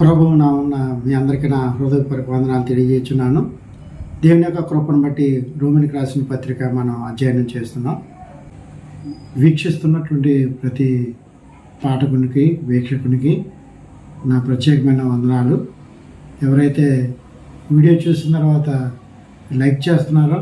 ప్రభువు నా ఉన్న మీ అందరికీ నా హృదయపూర్వక వందనాలు తెలియజేస్తున్నాను. దేవుని యొక్క కృపను బట్టి రోమినికి రాసిన పత్రిక మనం అధ్యయనం చేస్తున్నాం. వీక్షిస్తున్నటువంటి ప్రతి పాఠకునికి వీక్షకునికి నా ప్రత్యేకమైన వందనాలు. ఎవరైతే వీడియో చూసిన తర్వాత లైక్ చేస్తున్నారో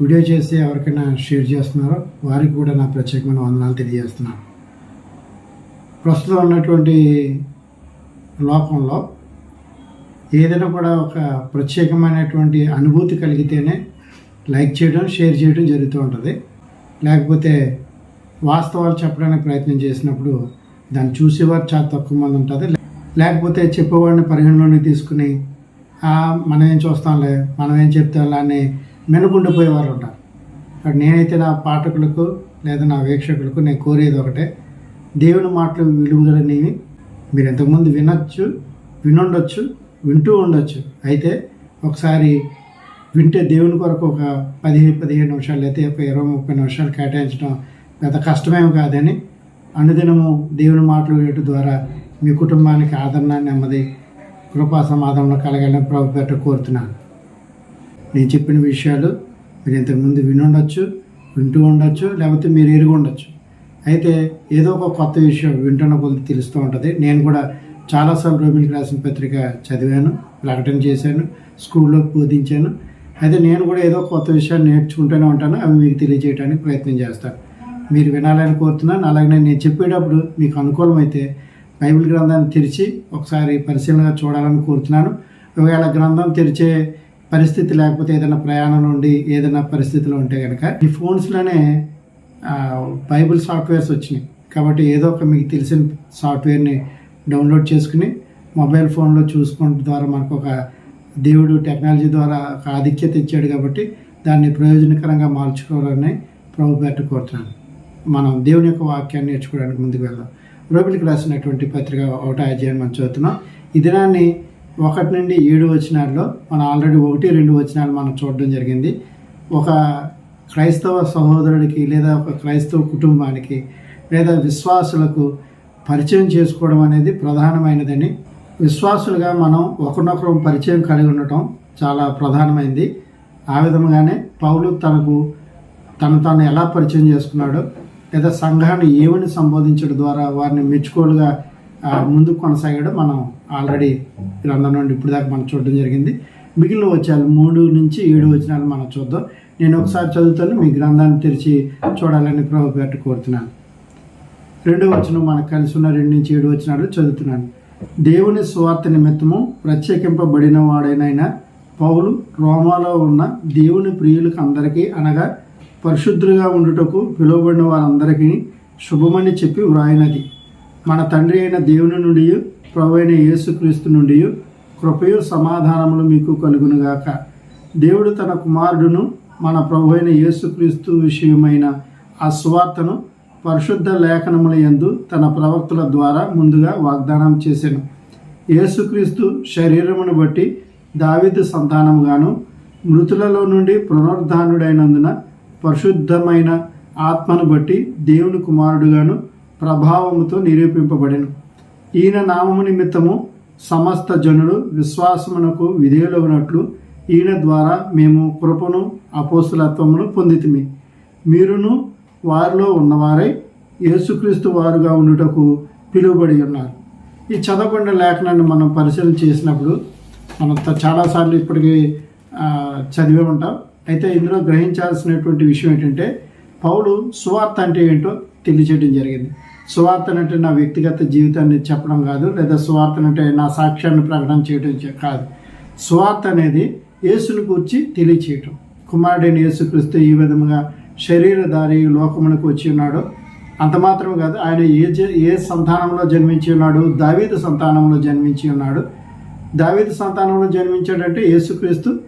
వీడియో చేసి ఎవరికైనా షేర్ చేస్తున్నారో వారికి కూడా నా ప్రత్యేకమైన వందనాలు తెలియజేస్తున్నాను. ప్రస్తుతం ఉన్నటువంటి లోకంలో ఏదైనా కూడా ఒక ప్రత్యేకమైనటువంటి అనుభూతి కలిగితేనే లైక్ చేయడం షేర్ చేయడం జరుగుతూ ఉంటుంది. లేకపోతే వాస్తవాలు చెప్పడానికి ప్రయత్నం చేసినప్పుడు దాన్ని చూసేవారు చాలా తక్కువ మంది ఉంటుంది లేకపోతే చెప్పేవాడిని పరిగణలోనే తీసుకుని మనం ఏం చూస్తాంలే మనం ఏం చెప్తాంలే అని మెనుకుండిపోయేవారు ఉంటారు. కాబట్టి నేనైతే నా పాఠకులకు లేదా నా వీక్షకులకు నేను కోరేది ఒకటే దేవుని మాటలు విలువగలనేవి మీరు ఇంతకుముందు వినొచ్చు వినుండొచ్చు వింటూ ఉండొచ్చు. అయితే ఒకసారి వింటే దేవుని కొరకు ఒక పదిహేను పదిహేను నిమిషాలు అయితే ఒక ఇరవై ముప్పై నిమిషాలు కేటాయించడం పెద్ద కష్టమేమి కాదని అనుదినము దేవుని మాటలు వేయటం ద్వారా మీ కుటుంబానికి ఆదరణ నెమ్మది కృపా సమాధానంలో కలగాలని ప్రభు పెట్ట కోరుతున్నాను. నేను చెప్పిన విషయాలు మీరు ఇంతకుముందు వినుండొచ్చు వింటూ ఉండొచ్చు లేకపోతే మీరు ఎరుగు ఉండొచ్చు. అయితే ఏదో ఒక కొత్త విషయం వింటున్న కొద్ది తెలుస్తూ ఉంటుంది. నేను కూడా చాలాసార్లు రోమిల్కి రాసిన పత్రిక చదివాను ప్రకటన చేశాను స్కూల్లో బోధించాను. అయితే నేను కూడా ఏదో కొత్త విషయాన్ని నేర్చుకుంటూనే ఉంటాను అవి మీకు తెలియజేయడానికి ప్రయత్నం చేస్తాను. మీరు వినాలని కోరుతున్నాను. అలాగే నేను చెప్పేటప్పుడు మీకు అనుకూలమైతే బైబిల్ గ్రంథాన్ని తెరిచి ఒకసారి పరిశీలనగా చూడాలని కోరుతున్నాను. ఒకవేళ గ్రంథం తెరిచే పరిస్థితి లేకపోతే ఏదైనా ప్రయాణం నుండి ఏదైనా పరిస్థితిలో ఉంటే కనుక ఈ ఫోన్స్లోనే బైబిల్ సాఫ్ట్వేర్స్ వచ్చినాయి. కాబట్టి ఏదో ఒక మీకు తెలిసిన సాఫ్ట్వేర్ని డౌన్లోడ్ చేసుకుని మొబైల్ ఫోన్లో చూసుకోవడం ద్వారా మనకు ఒక దేవుడు టెక్నాలజీ ద్వారా ఒక ఆధిక్యత ఇచ్చాడు కాబట్టి దాన్ని ప్రయోజనకరంగా మార్చుకోవాలని ప్రభు పెట్ట కోరుతున్నాను. మనం దేవుని యొక్క వాక్యాన్ని నేర్చుకోవడానికి ముందుకు వెళ్దాం. రోబిలికి రాసినటువంటి పత్రిక ఒకటి అధ్యాయం మనం చదువుతున్నాం. ఈ దినాన్ని ఒకటి నుండి ఏడు వచనాల్లో మనం ఆల్రెడీ ఒకటి రెండు వచనాలు మనం చూడడం జరిగింది. ఒక క్రైస్తవ సహోదరుడికి లేదా ఒక క్రైస్తవ కుటుంబానికి లేదా విశ్వాసులకు పరిచయం చేసుకోవడం అనేది ప్రధానమైనదని విశ్వాసులుగా మనం ఒకరినొకరు పరిచయం కలిగి ఉండటం చాలా ప్రధానమైంది. ఆ విధంగానే పౌలు తనకు తను తాను ఎలా పరిచయం చేసుకున్నాడో లేదా సంఘాన్ని ఏమని సంబోధించడం ద్వారా వారిని మెచ్చుకోలుగా ముందుకు కొనసాగాడో మనం ఆల్రెడీ గ్రంథం నుండి ఇప్పుడు దాకా మనం చూడడం జరిగింది. మిగిలిన వచ్చాలు మూడు నుంచి ఏడు వచనాలు మనం చూద్దాం. నేను ఒకసారి చదువుతాను మీ గ్రంథాన్ని తెరిచి చూడాలని ప్రభుపేట పెట్ట కోరుతున్నాను. రెండో వచనం మనకు కలిసి ఉన్న రెండు నుంచి ఏడు వచనాలు చదువుతున్నాను. దేవుని స్వార్థ నిమిత్తము ప్రత్యేకింపబడిన వాడైన పౌలు రోమాలో ఉన్న దేవుని ప్రియులకు అందరికీ అనగా పరిశుద్ధులుగా ఉండుటకు పిలువబడిన వారందరికీ శుభమని చెప్పి వ్రాయినది. మన తండ్రి అయిన దేవుని నుండి ప్రభు అయిన యేసుక్రీస్తు నుండి కృపయు సమాధానములు మీకు కలుగునుగాక. దేవుడు తన కుమారుడును మన ప్రభు అయిన యేసుక్రీస్తు విషయమైన ఆ స్వార్థను పరిశుద్ధ లేఖనముల యందు తన ప్రవక్తల ద్వారా ముందుగా వాగ్దానం చేశాను యేసుక్రీస్తు శరీరమును బట్టి దావిదు సంతానముగాను మృతులలో నుండి పునరుద్ధానుడైనందున పరిశుద్ధమైన ఆత్మను బట్టి దేవుని కుమారుడుగాను ప్రభావముతో నిరూపింపబడెను. ఈయన నామము నిమిత్తము సమస్త జనులు విశ్వాసమునకు విధేయులగినట్లు ఈయన ద్వారా మేము కృపను అపోస్తులత్వమును పొందితిమి. మీరును వారిలో ఉన్నవారై యేసుక్రీస్తు వారుగా ఉండుటకు పిలువబడి ఉన్నారు. ఈ చదవబడిన లేఖనాన్ని మనం పరిశీలన చేసినప్పుడు మనం చాలాసార్లు ఇప్పటికీ చదివే ఉంటాం. అయితే ఇందులో గ్రహించాల్సినటువంటి విషయం ఏంటంటే పౌలు సువార్త అంటే ఏంటో తెలియచేయడం జరిగింది. సువార్త అంటే నా వ్యక్తిగత జీవితాన్ని చెప్పడం కాదు లేదా సువార్త అంటే నా సాక్ష్యాన్ని ప్రకటన చేయడం కాదు. సువార్త అనేది యేసుని గురించి తెలియచేయటం. కుమారుడైన యేసుక్రీస్తు ఈ విధంగా శరీరధారి లోకమునకు వచ్చి ఉన్నాడు అంత మాత్రం కాదు ఆయన ఏ జ- ఏ సంతానంలో జన్మించి ఉన్నాడు దావీదు సంతానంలో జన్మించి ఉన్నాడు. దావీదు సంతానంలో జన్మించాడంటే యేసుక్రీస్తు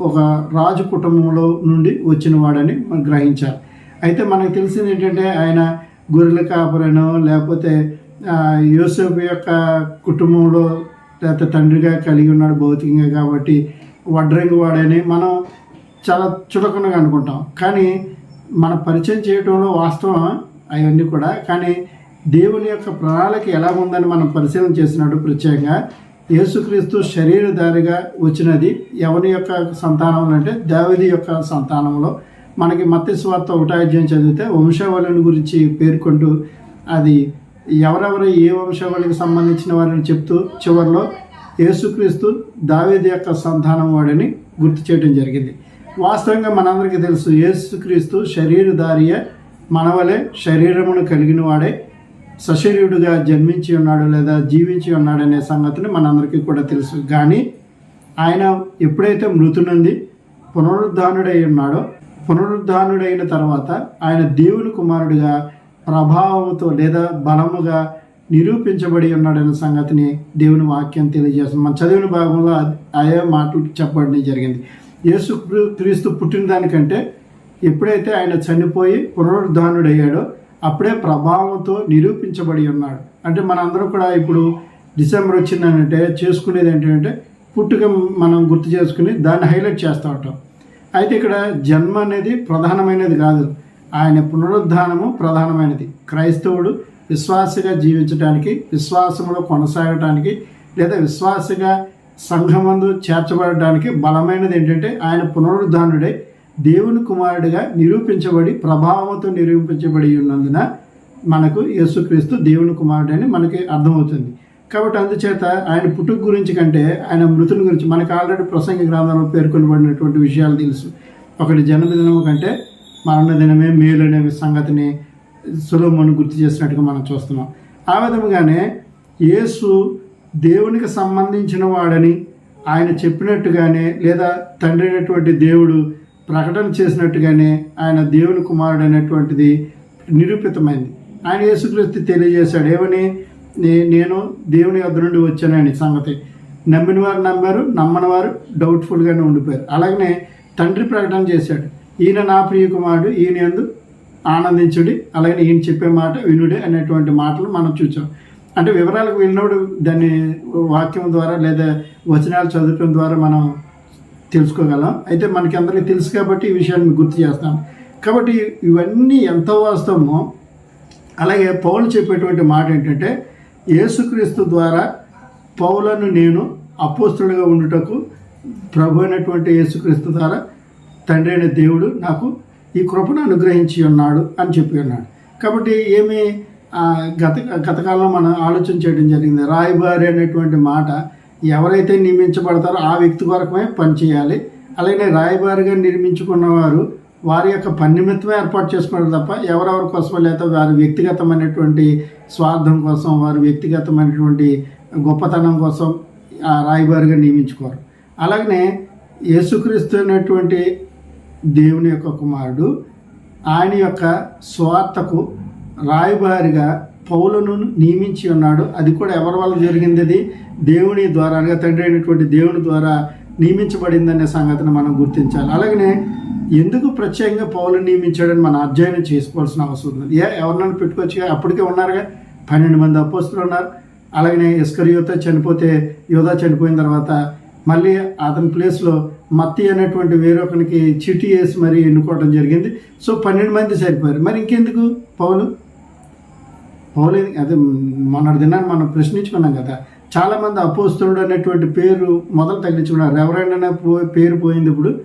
ఒక రాజు కుటుంబంలో నుండి వచ్చిన వాడని మనం గ్రహించాలి అయితే మనకు తెలిసింది ఏంటంటే ఆయన గొర్రెల కాపురనో లేకపోతే యూసఫ్ యొక్క కుటుంబంలో లేకపోతే తండ్రిగా కలిగి ఉన్నాడు భౌతికంగా కాబట్టి వడ్రంగి వాడని మనం చాలా చులకనగా అనుకుంటాం. కానీ మన పరిచయం చేయడంలో వాస్తవం అవన్నీ కూడా. కానీ దేవుని యొక్క ప్రణాళిక ఎలా ఉందని మనం పరిశీలన చేసినట్టు ప్రత్యేకంగా యేసుక్రీస్తు శరీరధారిగా వచ్చినది ఎవరి యొక్క సంతానం అంటే దావిది యొక్క సంతానంలో మనకి మత్స్య స్వార్థ ఒకటాధ్యాయం చదివితే వంశావళిని గురించి పేర్కొంటూ అది ఎవరెవరు ఏ వంశావళికి సంబంధించిన వారిని చెప్తూ చివరిలో యేసుక్రీస్తు దావేది యొక్క సంతానం వాడని గుర్తు చేయడం జరిగింది. వాస్తవంగా మనందరికీ తెలుసు యేసుక్రీస్తు శరీరధారియ మనవలే శరీరమును కలిగిన వాడే. సశరీరుడుగా జన్మించి ఉన్నాడు లేదా జీవించి ఉన్నాడు అనే సంగతిని మనందరికీ కూడా తెలుసు. కానీ ఆయన ఎప్పుడైతే మృతునుంది పునరుద్ధానుడై ఉన్నాడో పునరుద్ధానుడైన తర్వాత ఆయన దేవుని కుమారుడిగా ప్రభావంతో లేదా బలముగా నిరూపించబడి ఉన్నాడనే సంగతిని దేవుని వాక్యం తెలియజేస్తుంది. మన చదివిన భాగంలో ఆయా మాటలు చెప్పడం జరిగింది. యేసు క్రీస్తు పుట్టిన దానికంటే ఎప్పుడైతే ఆయన చనిపోయి పునరుద్ధానుడయ్యాడో అప్పుడే ప్రభావంతో నిరూపించబడి ఉన్నాడు. అంటే మనందరం కూడా ఇప్పుడు డిసెంబర్ వచ్చిందనంటే చేసుకునేది ఏంటంటే పుట్టుక మనం గుర్తు చేసుకుని దాన్ని హైలైట్ చేస్తూ ఉంటాం. అయితే ఇక్కడ జన్మ అనేది ప్రధానమైనది కాదు. ఆయన పునరుద్ధానము ప్రధానమైనది. క్రైస్తవుడు విశ్వాసగా జీవించడానికి విశ్వాసములో కొనసాగటానికి లేదా విశ్వాసగా సంఘమందు చేర్చబడడానికి బలమైనది ఏంటంటే ఆయన పునరుద్ధానుడే దేవుని కుమారుడిగా నిరూపించబడి ప్రభావంతో నిరూపించబడి ఉన్నందున మనకు యేసుక్రీస్తు దేవుని కుమారుడని మనకి అర్థమవుతుంది. కాబట్టి అందుచేత ఆయన పుట్టుక గురించి కంటే ఆయన మృతుల గురించి మనకు ఆల్రెడీ ప్రసంగ గ్రంథంలో పేర్కొనబడినటువంటి విషయాలు తెలుసు. ఒకటి జన్మదినం కంటే మరణ దినమే మేలు అనే సంగతిని సులభమును గుర్తు చేసినట్టుగా మనం చూస్తున్నాం. ఆ విధముగానే యేసు దేవునికి సంబంధించిన వాడని ఆయన చెప్పినట్టుగానే లేదా తండ్రి అయినటువంటి దేవుడు ప్రకటన చేసినట్టుగానే ఆయన దేవుని కుమారుడు అనేటువంటిది నిరూపితమైంది. ఆయన యేసుక్రీస్తు తెలియజేశాడు. ఏమని? నేను దేవుని వద్ద నుండి వచ్చానని సంగతి. నమ్మిన వారు నమ్మారు నమ్మని వారు డౌట్ఫుల్గానే ఉండిపోయారు. అలాగనే తండ్రి ప్రకటన చేశాడు. ఈయన నా ప్రియకుమారుడు ఈయన ఎందు ఆనందించుడి అలాగే ఈయన చెప్పే మాట వినుడి అనేటువంటి మాటలు మనం చూసాం అంటే వివరాలకు వెళ్ళినప్పుడు దాన్ని వాక్యం ద్వారా లేదా వచనాలు చదవటం ద్వారా మనం తెలుసుకోగలం. అయితే మనకి అందరికీ తెలుసు కాబట్టి ఈ విషయాన్ని మీకు గుర్తు చేస్తాం కాబట్టి ఇవన్నీ ఎంత వాస్తవమో అలాగే పౌలు చెప్పేటువంటి మాట ఏంటంటే యేసుక్రీస్తు ద్వారా పౌలను నేను అపోస్తుడిగా ఉండుటకు ప్రభు అయినటువంటి యేసుక్రీస్తు ద్వారా తండ్రి అయిన దేవుడు నాకు ఈ కృపను అనుగ్రహించి ఉన్నాడు అని చెప్పి ఉన్నాడు కాబట్టి ఏమి గత గతకాలంలో మనం ఆలోచన చేయడం జరిగింది. రాయబారి అనేటువంటి మాట ఎవరైతే నియమించబడతారో ఆ వ్యక్తి కొరకమే పనిచేయాలి అలాగే రాయబారిగా నిర్మించుకున్న వారి యొక్క పని నిమిత్తమే ఏర్పాటు చేసుకున్నారు తప్ప ఎవరెవరి కోసం లేదా వారి వ్యక్తిగతమైనటువంటి స్వార్థం కోసం వారి వ్యక్తిగతమైనటువంటి గొప్పతనం కోసం ఆ రాయబారిగా నియమించుకోరు. అలాగనే యేసుక్రీస్తు అనేటువంటి దేవుని యొక్క కుమారుడు ఆయన యొక్క స్వార్థకు రాయబారిగా పౌలను నియమించి ఉన్నాడు. అది కూడా ఎవరి వల్ల జరిగింది అది? దేవుని ద్వారా అనగా తండ్రి అయినటువంటి దేవుని ద్వారా నియమించబడిందనే సంగతిని మనం గుర్తించాలి. అలాగనే ఎందుకు ప్రత్యేకంగా పౌలు నియమించాడని మనం అధ్యయనం చేసుకోవాల్సిన అవసరం ఉంది. ఏ ఎవరినైనా పెట్టుకోవచ్చు అప్పటికే ఉన్నారుగా? పన్నెండు మంది అపోస్తులు ఉన్నారు. అలాగనే ఇస్కరియోత చనిపోతే యోధా చనిపోయిన తర్వాత మళ్ళీ అతని ప్లేస్లో మత్తి అనేటువంటి వేరొకరికి చిటి వేసి మరి ఎన్నుకోవడం జరిగింది. సో పన్నెండు మంది సరిపోయారు మరి ఇంకెందుకు పౌలు? పౌలు అదే మొన్నటి దినాన్ని మనం ప్రశ్నించుకున్నాం కదా. చాలామంది అపోస్తుడు అనేటువంటి పేరు మొదలు తగ్గించుకున్నారు ఎవరైనా పో- పేరు పోయింది ఇప్పుడు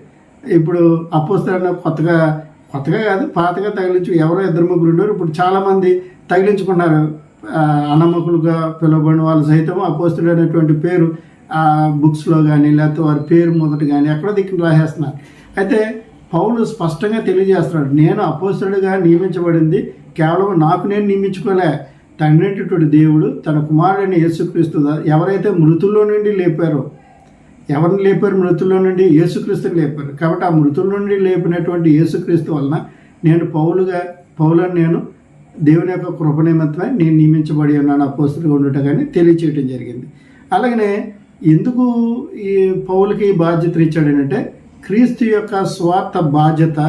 ఇప్పుడు అపోస్తులు అనే కొత్తగా కొత్తగా కాదు పాతగా తగిలించు ఎవరో ఇద్దరు ముగ్గురు ఉన్నారు. ఇప్పుడు చాలామంది తగిలించుకున్నారు. అనమ్మకులుగా పిలవబడిన పిలువబడిన వాళ్ళు సైతం అపోస్తుడు అనేటువంటి పేరు ఆ బుక్స్లో కానీ లేకపోతే వారి పేరు మొదట కానీ ఎక్కడో దిక్కు రాసేస్తున్నారు అయితే పౌలు స్పష్టంగా తెలియజేస్తున్నాడు నేను అపోస్తుడిగా నియమించబడింది కేవలం నాకు నేను నియమించుకోలే. తండ్రి దేవుడు తన కుమారుడైన యేసుక్రీస్తు ఎవరైతే మృతుల్లో నుండి లేపారో ఎవరిని లేపారు? మృతుల్లో నుండి యేసుక్రీస్తుని లేపారు. కాబట్టి ఆ మృతుల నుండి లేపినటువంటి యేసుక్రీస్తు వలన నేను పౌలుగా పౌలను నేను దేవుని యొక్క కృప నిమిత్తమే నేను నియమించబడి ఉన్నాను అపోస్తులుగా ఉండటం కానీ తెలియచేయడం జరిగింది. అలాగనే ఎందుకు ఈ పౌలకి ఈ బాధ్యత ఇచ్చాడనంటే క్రీస్తు యొక్క స్వార్థ బాధ్యత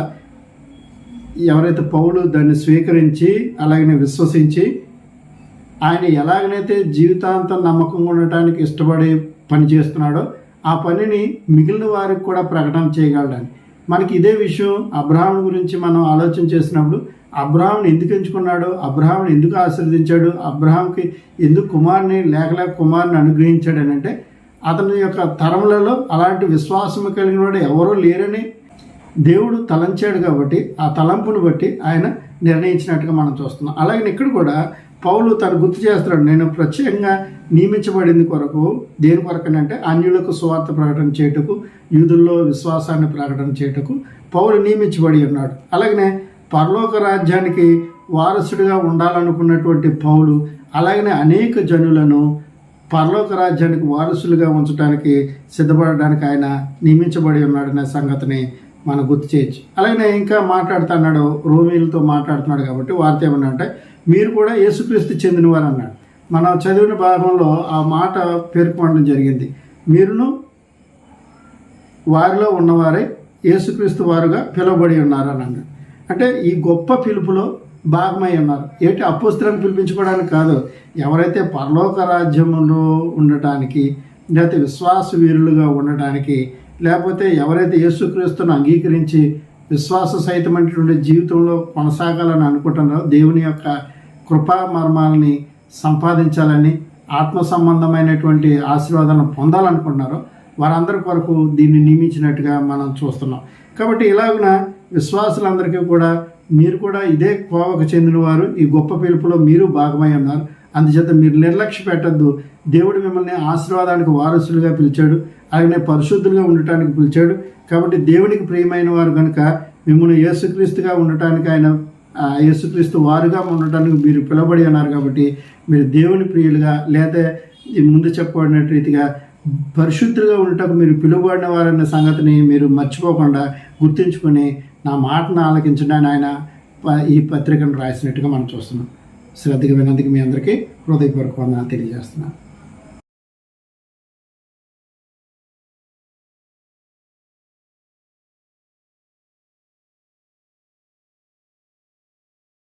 ఎవరైతే పౌలు దాన్ని స్వీకరించి అలాగనే విశ్వసించి ఆయన ఎలాగనైతే జీవితాంతం నమ్మకంగా ఉండటానికి ఇష్టపడి పని చేస్తున్నాడో ఆ పనిని మిగిలిన వారికి కూడా ప్రకటన చేయగలడని మనకి ఇదే విషయం అబ్రాహం గురించి మనం ఆలోచన చేసినప్పుడు అబ్రహాంని ఎందుకు ఎంచుకున్నాడు? అబ్రహాంని ఎందుకు ఆశీర్వదించాడు? అబ్రహాంకి ఎందుకు కుమార్ని లేక లేక కుమారుని అనుగ్రహించాడు అని అంటే అతని యొక్క తరములలో అలాంటి విశ్వాసం కలిగిన వాడు ఎవరూ లేరని దేవుడు తలంచాడు కాబట్టి ఆ తలంపును బట్టి ఆయన నిర్ణయించినట్టుగా మనం చూస్తున్నాం. అలాగే ఇక్కడ కూడా పౌలు తను గుర్తు చేస్తున్నాడు నేను ప్రత్యేకంగా నియమించబడింది కొరకు దేని కొరకనంటే అన్యులకు స్వార్థ ప్రకటన చేయుటకు యూదుల్లో విశ్వాసాన్ని ప్రకటన చేయుటకు పౌలు నియమించబడి ఉన్నాడు. అలాగనే పరలోక రాజ్యానికి వారసుడిగా ఉండాలనుకున్నటువంటి పౌలు అలాగనే అనేక జనులను పరలోక రాజ్యానికి వారసులుగా ఉంచడానికి సిద్ధపడడానికి ఆయన నియమించబడి ఉన్నాడనే సంగతిని మనం గుర్తు చేయొచ్చు. అలాగే ఇంకా మాట్లాడుతున్నాడు రోమిలతో మాట్లాడుతున్నాడు కాబట్టి వార్త ఏమన్నా అంటే మీరు కూడా యేసుక్రీస్తు చెందినవారు అన్నాడు మనం చదివిన భాగంలో ఆ మాట పేర్కొనడం జరిగింది. మీరును వారిలో ఉన్నవారే యేసుక్రీస్తు వారుగా పిలువబడి ఉన్నారు అని అన్నాడు అంటే ఈ గొప్ప పిలుపులో భాగమై ఉన్నారు. ఏంటి అపోస్తులను పిలిపించుకోవడానికి కాదు ఎవరైతే పరలోక రాజ్యంలో ఉండటానికి లేకపోతే విశ్వాస వీరులుగా ఉండటానికి లేకపోతే ఎవరైతే యేసుక్రీస్తును అంగీకరించి విశ్వాస సహితమైనటువంటి జీవితంలో కొనసాగాలని అనుకుంటున్నారో దేవుని యొక్క కృపా మర్మాలని సంపాదించాలని ఆత్మ సంబంధమైనటువంటి ఆశీర్వాదాలను పొందాలనుకుంటున్నారో వారందరి కొరకు దీన్ని నియమించినట్టుగా మనం చూస్తున్నాం. కాబట్టి ఇలాగున విశ్వాసులందరికీ కూడా మీరు కూడా ఇదే కోవకు చెందినవారు ఈ గొప్ప పిలుపులో మీరు భాగమై ఉన్నారు. అందుచేత మీరు నిర్లక్ష్య పెట్టద్దు. దేవుడు మిమ్మల్ని ఆశీర్వాదానికి వారసులుగా పిలిచాడు. అలాగే పరిశుద్ధులుగా ఉండటానికి పిలిచాడు. కాబట్టి దేవునికి ప్రియమైన వారు కనుక మిమ్మల్ని యేసుక్రీస్తుగా ఉండటానికి ఆయన ఆ, యేసుక్రీస్తు వారుగా ఉండటానికి మీరు పిలబడి ఉన్నారు కాబట్టి మీరు దేవుని ప్రియులుగా లేదా ముందు చెప్పబడిన రీతిగా పరిశుద్ధులుగా ఉండటం మీరు పిలువబడిన వారన్న సంగతిని మీరు మర్చిపోకుండా గుర్తుంచుకొని నా మాటను ఆలకించడానికి ఆయన ప- ఈ పత్రికను రాసినట్టుగా మనం చూస్తున్నాం. శ్రద్ధగా విన్నందుకు మీ అందరికీ హృదయపూర్వక వందనాలు తెలియజేస్తున్నాను.